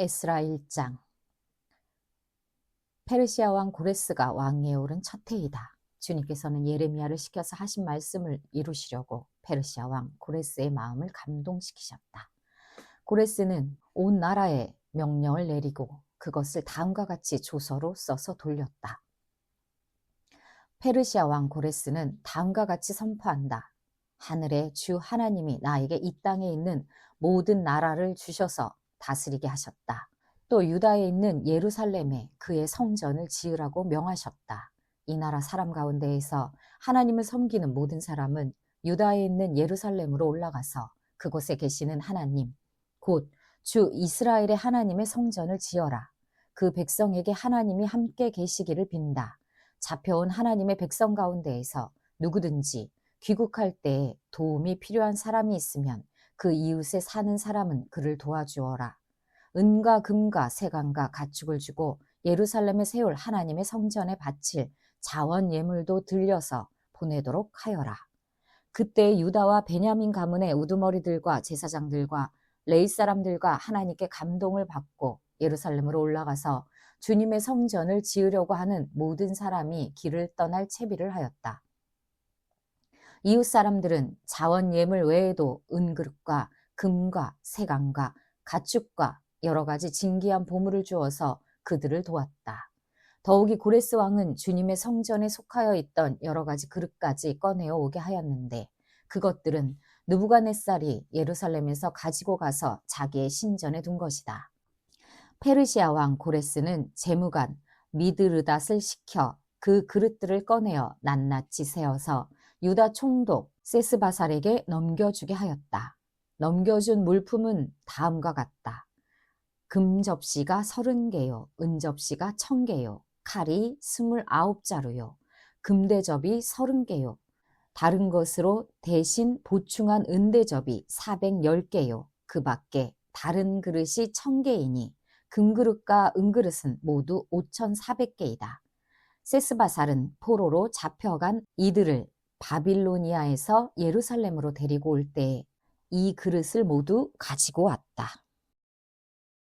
에스라 1장 페르시아 왕 고레스가 왕위에 오른 첫 해이다. 주님께서는 예레미야를 시켜서 하신 말씀을 이루시려고 페르시아 왕 고레스의 마음을 감동시키셨다. 고레스는 온 나라에 명령을 내리고 그것을 다음과 같이 조서로 써서 돌렸다. 페르시아 왕 고레스는 다음과 같이 선포한다. 하늘의 주 하나님이 나에게 이 땅에 있는 모든 나라를 주셔서 다스리게 하셨다. 또 유다에 있는 예루살렘에 그의 성전을 지으라고 명하셨다. 이 나라 사람 가운데에서 하나님을 섬기는 모든 사람은 유다에 있는 예루살렘으로 올라가서 그곳에 계시는 하나님, 곧 주 이스라엘의 하나님의 성전을 지어라. 그 백성에게 하나님이 함께 계시기를 빈다. 잡혀온 하나님의 백성 가운데에서 누구든지 귀국할 때에 도움이 필요한 사람이 있으면 그 이웃에 사는 사람은 그를 도와주어라. 은과 금과 세간과 가축을 주고 예루살렘에 세울 하나님의 성전에 바칠 자원 예물도 들려서 보내도록 하여라. 그때 유다와 베냐민 가문의 우두머리들과 제사장들과 레이 사람들과 하나님께 감동을 받고 예루살렘으로 올라가서 주님의 성전을 지으려고 하는 모든 사람이 길을 떠날 채비를 하였다. 이웃 사람들은 자원 예물 외에도 은그릇과 금과 세강과 가축과 여러 가지 진귀한 보물을 주어서 그들을 도왔다. 더욱이 고레스 왕은 주님의 성전에 속하여 있던 여러 가지 그릇까지 꺼내어 오게 하였는데 그것들은 느부갓네살이 예루살렘에서 가지고 가서 자기의 신전에 둔 것이다. 페르시아 왕 고레스는 재무관 미드르닷을 시켜 그 그릇들을 꺼내어 낱낱이 세어서 유다 총독 세스바살에게 넘겨주게 하였다. 넘겨준 물품은 다음과 같다. 금 접시가 서른 개요, 은 접시가 천 개요, 칼이 스물아홉 자루요, 금대접이 서른 개요, 다른 것으로 대신 보충한 은대접이 사백열 개요, 그 밖에 다른 그릇이 천 개이니 금그릇과 은그릇은 모두 오천사백 개이다. 세스바살은 포로로 잡혀간 이들을 바빌로니아에서 예루살렘으로 데리고 올 때 이 그릇을 모두 가지고 왔다.